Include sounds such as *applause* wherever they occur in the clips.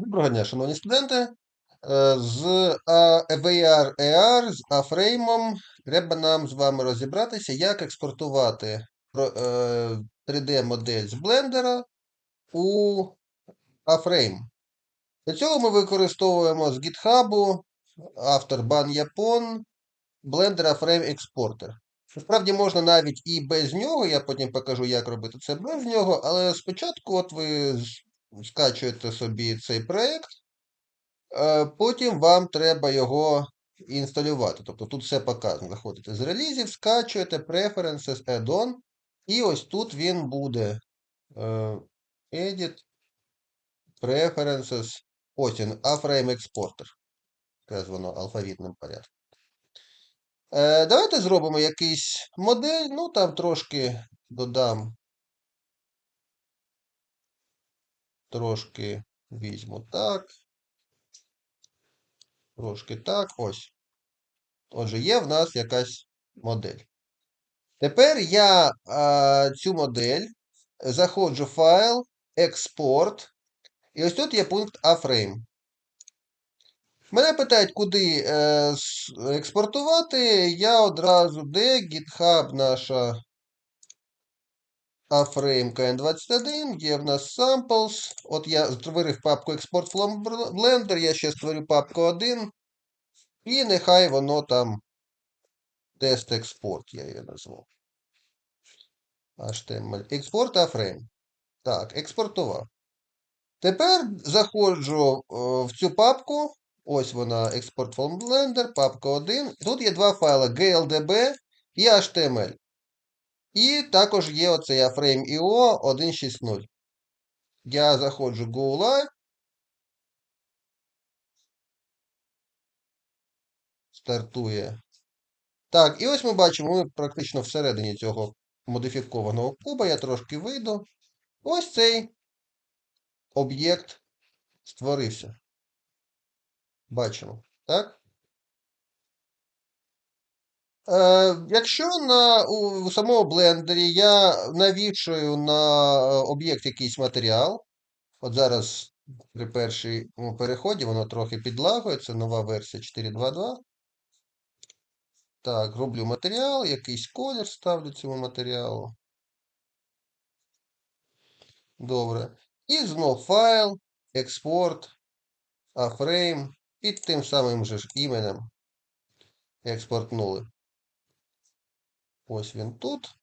Доброго дня, шановні студенти. Е, З а, VAR AR, з A-фреймом треба нам з вами розібратися, як експортувати е, 3D-модель з блендера у A-фрейм. Для цього ми використовуємо з GitHub автор Ban Yapon Blender A-Frame Exporter. Насправді можна навіть і без нього, я потім покажу, як робити це без нього, але спочатку от ви скачуєте собі цей проєкт, Е, Потім вам треба його інсталювати. Тобто тут все показано. Заходите з релізів, скачуєте Preferences, Add-on, і ось тут він буде. е, Edit, Preferences. Ось він, A-Frame Exporter. Якраз воно алфавітним порядком. Е, Давайте зробимо якийсь модель. Ну, там трошки додам. Трошки візьму так. Трошки так. Ось. Отже, є в нас якась модель. Тепер я а, цю модель заходжу в файл, експорт, і ось тут є пункт A-Frame. Мене питають, куди е, експортувати. Я одразу де GitHub наша A-Frame KN21, є в нас samples. От я створив папку Export from Blender, я ще створю папку 1. І нехай воно там тест експорт, я її назву. HTML. Експорт A-Frame. Так, експортував. Тепер заходжу е, в цю папку. Ось вона, Export from Blender, папка 1. Тут є два файли GLDB і HTML. І також є оцей Frame.io 1.6.0. Я заходжу Go Live. Стартує. Так, і ось ми бачимо, ми практично всередині цього модифікованого куба. Я трошки вийду. Ось цей об'єкт створився. Бачимо, так? Е, якщо на, у, самому блендері я навішую на е, об'єкт якийсь матеріал, от зараз при першому переході воно трохи підлагується, нова версія 4.2.2. Так, роблю матеріал, якийсь колір ставлю цьому матеріалу. Добре. І знов файл, експорт, A-frame і тим самим же ж іменем експортнули. Ось він тут.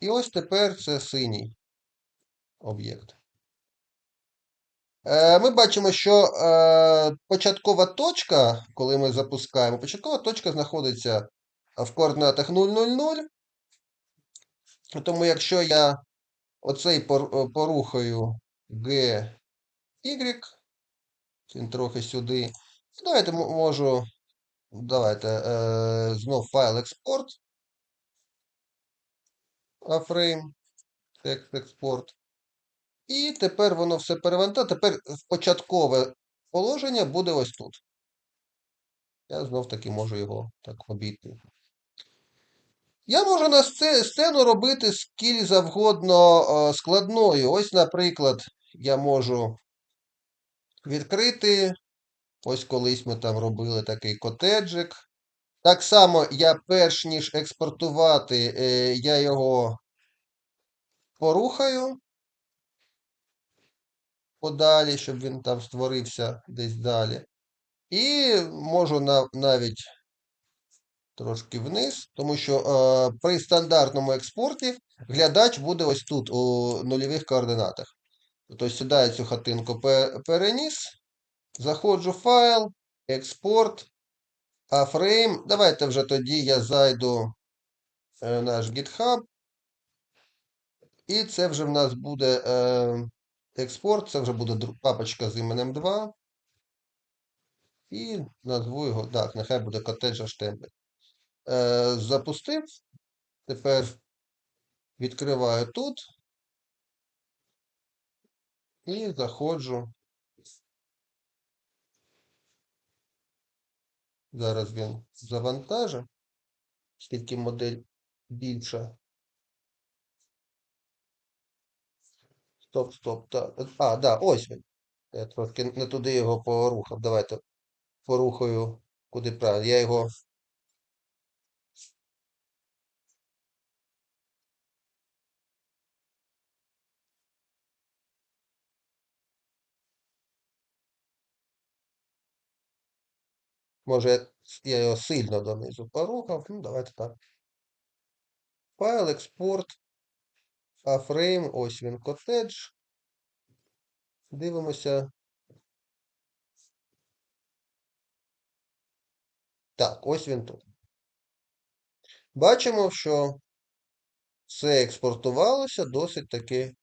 І ось тепер це синій об'єкт. Е, Ми бачимо, що е, початкова точка, коли ми запускаємо, початкова точка знаходиться в координатах 0,0,0. Тому якщо я оцей е, порухаю G, Y, він трохи сюди. Давайте можу. Давайте знов файл експорт. A-frame, текст експорт. І тепер воно все перевантажить. Тепер початкове положення буде ось тут. Я знов таки можу його так обійти. Я можу на сцену робити скіль завгодно е, складною. Ось, наприклад, я можу відкрити. Ось колись ми там робили такий котеджик. Так само я перш ніж експортувати, е, я його порухаю подалі, щоб він там створився десь далі. І можу на, навіть трошки вниз, тому що е, при стандартному експорті глядач буде ось тут, у нульових координатах. Тобто сюди я цю хатинку переніс, заходжу в файл, експорт, A-frame. Давайте вже тоді я зайду в наш GitHub. І це вже в нас буде е, експорт, це вже буде папочка з іменем 2. І назву його, так, нехай буде HTML. Е, запустив. Тепер відкриваю тут. І заходжу. Зараз він завантажить, оскільки модель більша. Стоп, стоп, так. А, да, ось він. Я трошки не туди його порухав. Давайте порухаю куди правильно. Я його. Може, я його сильно донизу порухав. Ну, давайте так. Файл, експорт, афрейм, ось він котедж. Дивимося. Так, ось він тут. Бачимо, що все експортувалося досить таки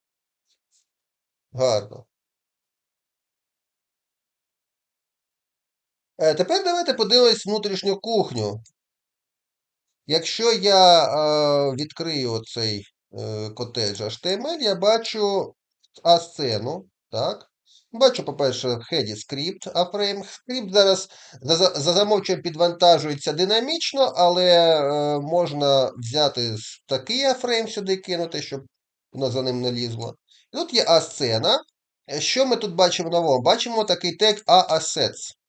гарно. Тепер давайте подивимось внутрішню кухню. Якщо я е, відкрию оцей е, котедж HTML, я бачу асцену. Так? Бачу, по-перше, хеді скрипт, а фрейм скрипт зараз за, за підвантажується динамічно, але е, можна взяти такий афрейм сюди кинути, щоб воно за ним не лізло. І тут є асцена. Е, Що ми тут бачимо нового? Бачимо такий тег A-Assets.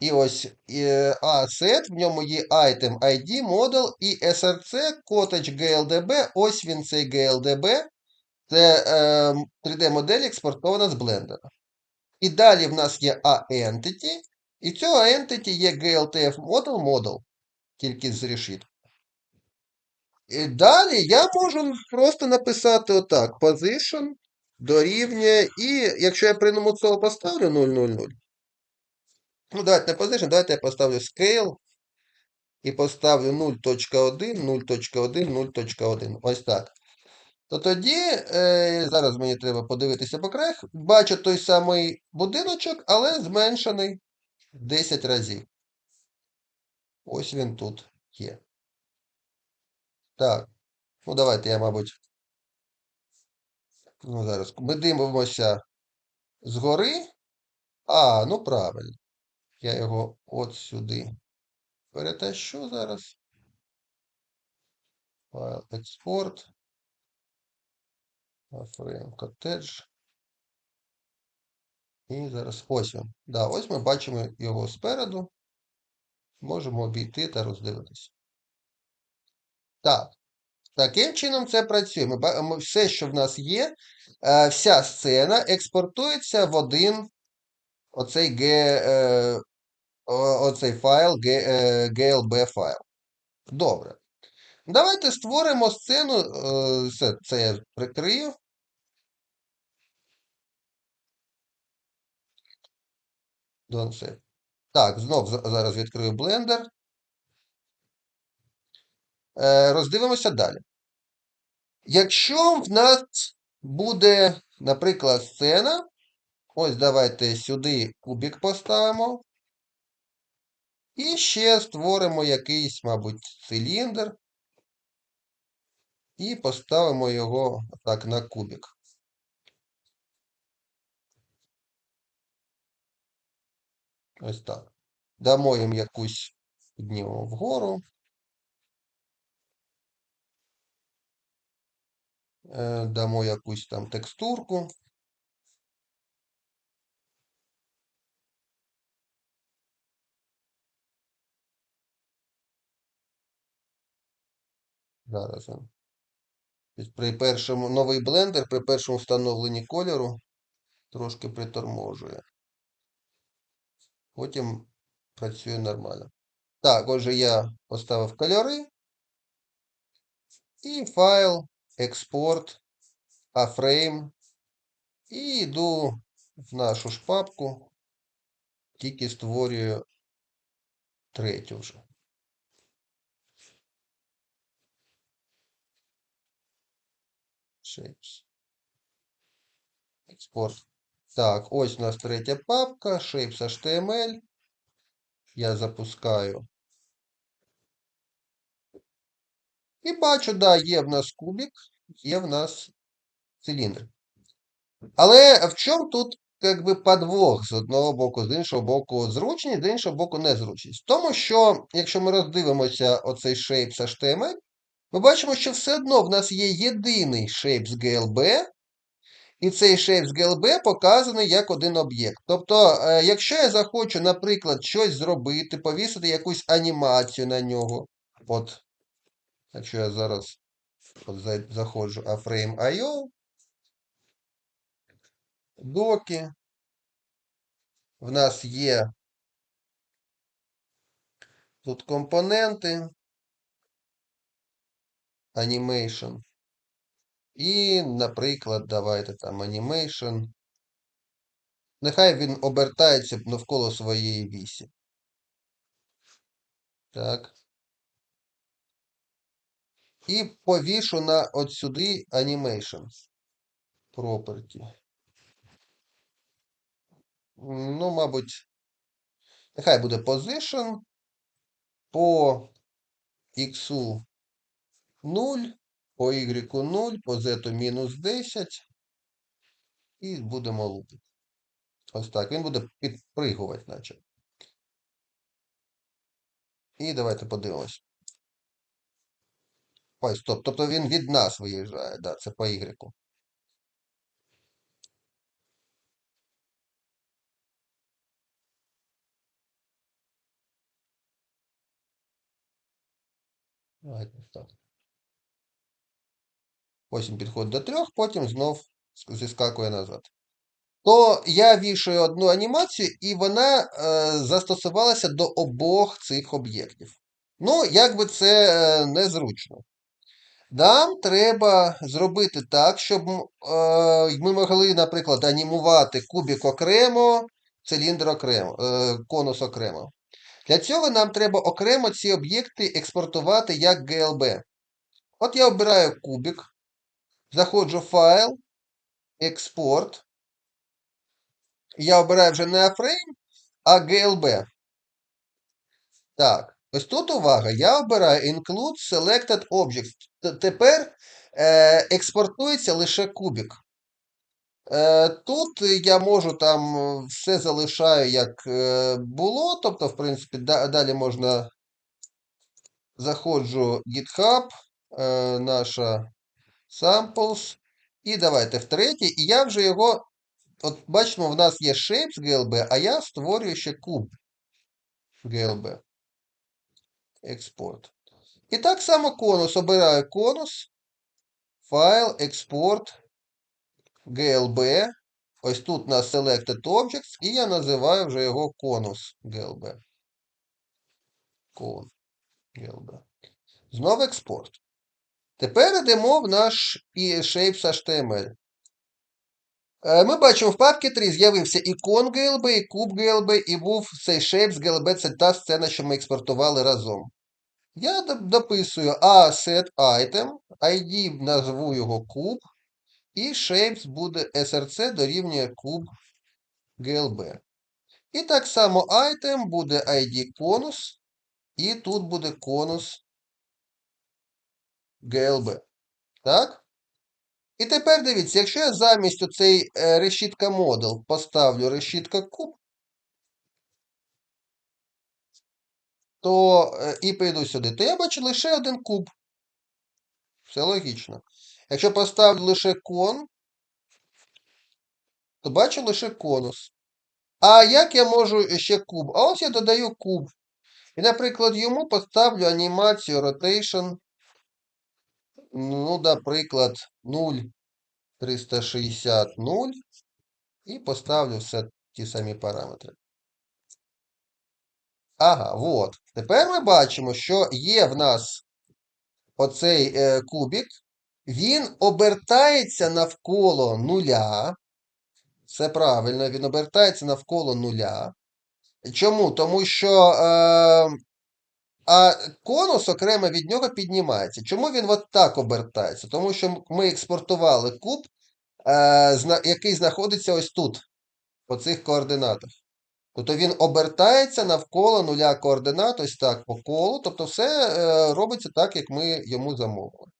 І ось A-Asset, в ньому є item ID, model і SRC, Cottage GLDB. Ось він цей GLDB. Це е, 3D-модель експортована з блендера. І далі в нас є A-Entity. І цього Entity є GLTF model model, тільки з решітки. І далі я можу просто написати отак: position дорівнює. І якщо я при цього поставлю 000. Ну, давайте не position, давайте я поставлю scale. І поставлю 0.1, 0.1, 0.1. Ось так. То тоді, е, зараз мені треба подивитися по краях, бачу той самий будиночок, але зменшений 10 разів. Ось він тут є. Так. Ну, давайте я, мабуть. Ну, зараз. Ми дивимося згори. А, ну правильно. Я його от сюди перетащу зараз. Файл експорт. Фрейм коттедж. І зараз ось він. Да, ось ми бачимо його спереду. Можемо обійти та роздивитися. Так. Таким чином це працює. Ми, ба- ми- Все, що в нас є, е, вся сцена експортується в один оцей, G, оцей файл, е, GLB файл. Добре. Давайте створимо сцену. е, Все, це я прикрию. Don't save. Так, знов зараз відкрию Blender. Е, Роздивимося далі. Якщо в нас буде, наприклад, сцена, ось давайте сюди кубик поставимо. І ще створимо якийсь, мабуть, циліндр. І поставимо його так на кубик. Ось так. Дамо їм якусь піднімемо вгору. Е, Дамо якусь там текстурку. Зараз. При першому новий блендер при першому встановленні кольору трошки приторможує. Потім працює нормально. Так, отже, я поставив кольори. І файл, експорт, афрейм. І йду в нашу ж папку. Тільки створюю третю вже. Shapes. Експорт. Так, ось у нас третя папка. Shapes HTML. Я запускаю. І бачу, да, є в нас кубик, є в нас циліндр. Але в чому тут як би подвох з одного боку, з іншого боку зручність, з іншого боку незручність. Тому, що, якщо ми роздивимося оцей Shapes HTML, ми бачимо, що все одно в нас є єдиний Shapes GLB, І цей shape з GLB показаний як один об'єкт. Тобто, е, якщо я захочу, наприклад, щось зробити, повісити якусь анімацію на нього. От, якщо я зараз от за- заходжу Frame.io, доки, в нас є тут компоненти, animation. І, наприклад, давайте там animation. Нехай він обертається навколо своєї вісі. Так. І повішу на от сюди animation property. Ну, мабуть, нехай буде position по x 0, по y 0, по z мінус 10. І будемо лупити. Ось так. Він буде підпригувати, наче. І давайте подивимось. Ой, стоп. Тобто він від нас виїжджає, да, це по Y. Давайте так. Він підходить до трьох, потім знов зіскакує назад. То я вішаю одну анімацію, і вона е, застосувалася до обох цих об'єктів. Ну, якби це е, незручно. Нам треба зробити так, щоб е, ми могли, наприклад, анімувати кубик окремо, циліндр окремо, е, конус окремо. Для цього нам треба окремо ці об'єкти експортувати як GLB. От я обираю кубик, заходжу в файл, експорт. Я обираю вже не A-Frame, а GLB. Так, ось тут увага, я обираю Include Selected Objects. Тепер е, експортується лише кубик. Е, тут я можу там е, все залишаю, як е, було. Тобто, в принципі, да- далі можна заходжу GitHub, е, наша samples. І давайте втретє. І я вже його. От бачимо, в нас є shapes GLB, а я створюю ще куб GLB. Експорт. І так само конус. Обираю конус, файл, експорт, GLB. Ось тут у нас Selected Objects, і я називаю вже його конус GLB. Кон GLB. Знову експорт. Тепер йдемо в наш і Shapes HTML. Е, Ми бачимо, в папці 3 з'явився ікон GLB, і куб GLB, і був цей Shapes GLB, це та сцена, що ми експортували разом. Я доп- дописую asset item, ID назву його куб, і shapes буде src дорівнює куб glb. І так само item буде ID конус, і тут буде конус glb. Так? І тепер дивіться, якщо я замість оцей е, решітка модел поставлю решітка куб, то е, і прийду сюди, то я бачу лише один куб. Все логічно. Якщо поставлю лише кон, то бачу лише конус. А як я можу ще куб? А ось я додаю куб. І, наприклад, йому поставлю анімацію rotation. Ну, наприклад, 0,360 0. І поставлю все ті самі параметри. Ага, от. Тепер ми бачимо, що є в нас оцей е, кубик. Він обертається навколо нуля. Все правильно, він обертається навколо нуля. Чому? Тому що е, а конус окремо від нього піднімається. Чому він от так обертається? Тому що ми експортували куб, е, який знаходиться ось тут, по цих координатах. Тобто він обертається навколо нуля координат, ось так по колу. Тобто все е, робиться так, як ми йому замовили.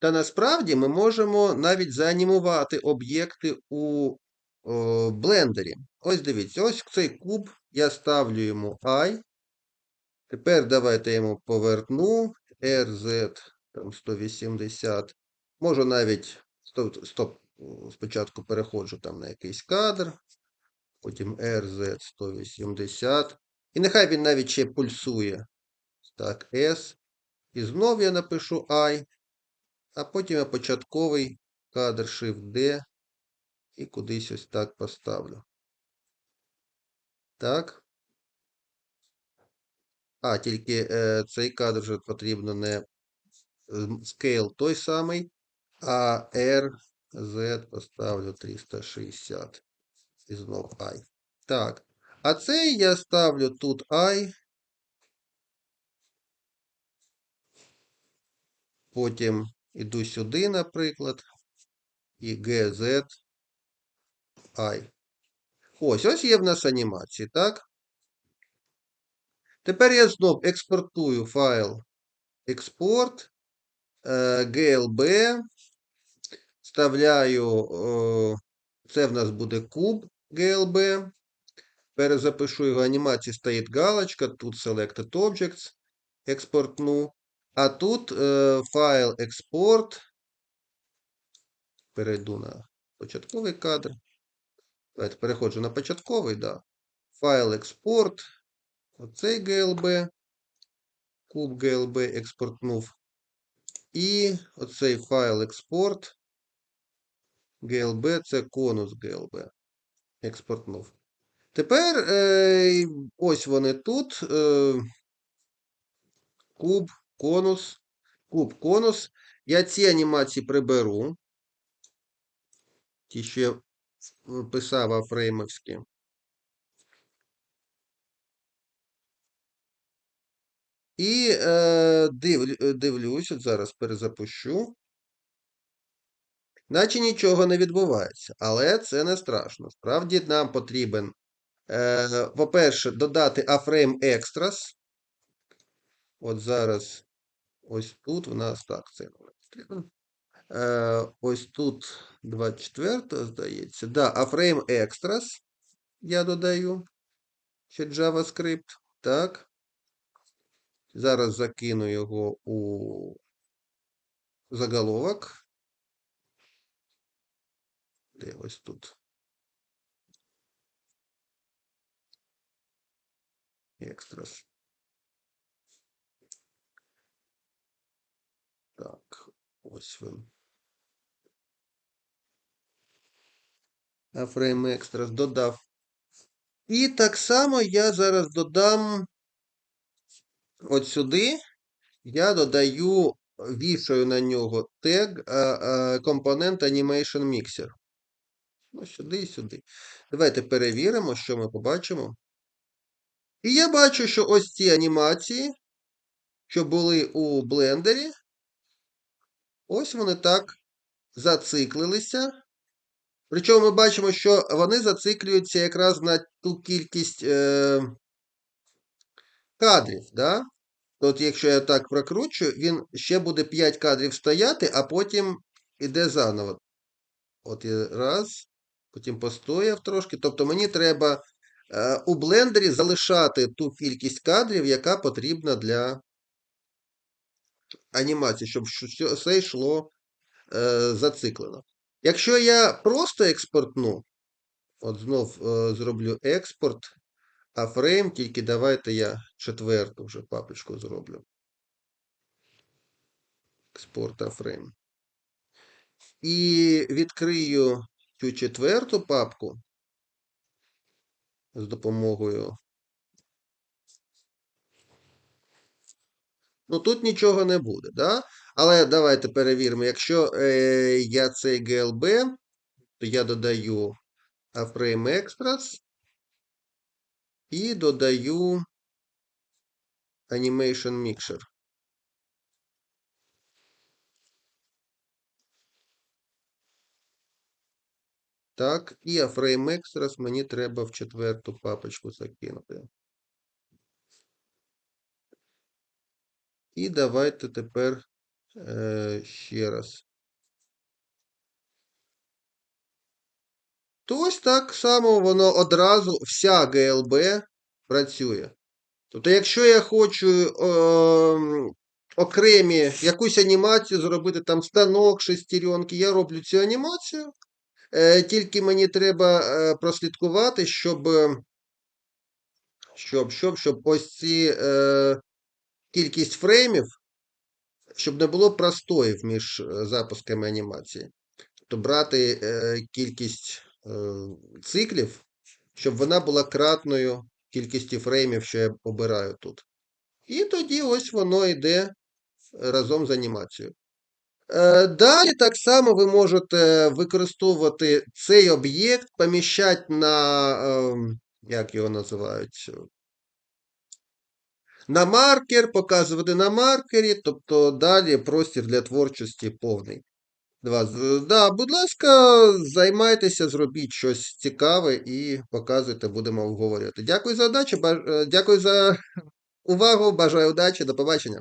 Та насправді ми можемо навіть заанімувати об'єкти у о, блендері. Ось дивіться, ось цей куб я ставлю йому I. Тепер давайте я йому поверну RZ там 180. Можу навіть. Стоп, стоп. спочатку переходжу там на якийсь кадр, потім RZ180. І нехай він навіть ще пульсує. Так, S. І знов я напишу I, а потім я початковий кадр Shift-D і кудись ось так поставлю. Так. А, тільки е, цей кадр вже потрібно не scale той самий, а R, Z поставлю 360. І знов I. Так. А цей я ставлю тут I. Потім іду сюди, наприклад. І GZ I. Ось, ось є в нас анімації, так? Тепер я знов експортую файл експорт, е, GLB, вставляю, е, це в нас буде куб GLB. Перезапишу його анімації, стоїть галочка, тут Selected Objects, експортну. А тут е, файл експорт. Перейду на початковий кадр. Давайте переходжу на початковий, да. Файл експорт. Оцей GLB. Куб GLB експортнув. І оцей файл експорт. GLB це конус GLB. Експортнув. Тепер е, ось вони тут. Е, куб, конус, куб, конус. Я ці анімації приберу. Ті, що я писав афреймовські. І е, дивлю, дивлюсь, от зараз перезапущу. Наче нічого не відбувається, але це не страшно. Справді нам потрібен, е, по-перше, додати A-Frame Extras. От зараз ось тут в нас так, це потрібно. Е, ось тут 24, здається. Да, A-Frame Extras я додаю. Ще JavaScript. Так. Зараз закину його у заголовок. Де ось тут. Екстрас. Так, ось він. А фрейм Extras додав. І так само я зараз додам от сюди. Я додаю, вішаю на нього тег а, а, компонент Animation Mixer. Ну, сюди і сюди. Давайте перевіримо, що ми побачимо. І я бачу, що ось ці анімації, що були у блендері, ось вони так зациклилися. Причому ми бачимо, що вони зациклюються якраз на ту кількість е, кадрів. Да? От якщо я так прокручую, він ще буде 5 кадрів стояти, а потім іде заново. От я раз, потім постояв трошки. Тобто мені треба е, у блендері залишати ту кількість кадрів, яка потрібна для анімації, щоб що- все йшло е, зациклено. Якщо я просто експортну, от знов е, зроблю експорт, а фрейм, тільки давайте я четверту вже папочку зроблю. Експорт афрейм. І відкрию цю четверту папку з допомогою. Ну, тут нічого не буде, да? Але давайте перевіримо. Якщо е, я цей GLB, то я додаю Frame Extras і додаю Animation Mixer. Так, і Frame Extras мені треба в четверту папочку закинути. І давайте тепер е, ще раз. То ось так само воно одразу, вся GLB працює. Тобто, якщо я хочу е, окремі якусь анімацію зробити, там станок, шестеренки, я роблю цю анімацію, Е, Тільки мені треба е, прослідкувати, щоб, щоб, щоб, щоб ось ці е, кількість фреймів, щоб не було простоїв між е, запусками анімації. Тобто брати е, кількість циклів, щоб вона була кратною кількості фреймів, що я обираю тут. І тоді ось воно йде разом з анімацією. Е, Далі так само ви можете використовувати цей об'єкт, поміщати на, ем, як його називають, на маркер, показувати на маркері, тобто далі простір для творчості повний. Два. Да, будь ласка, займайтеся, зробіть щось цікаве і показуйте, будемо обговорювати. Дякую за удачу, баж- е, дякую за *laughs* увагу, бажаю удачі, до побачення.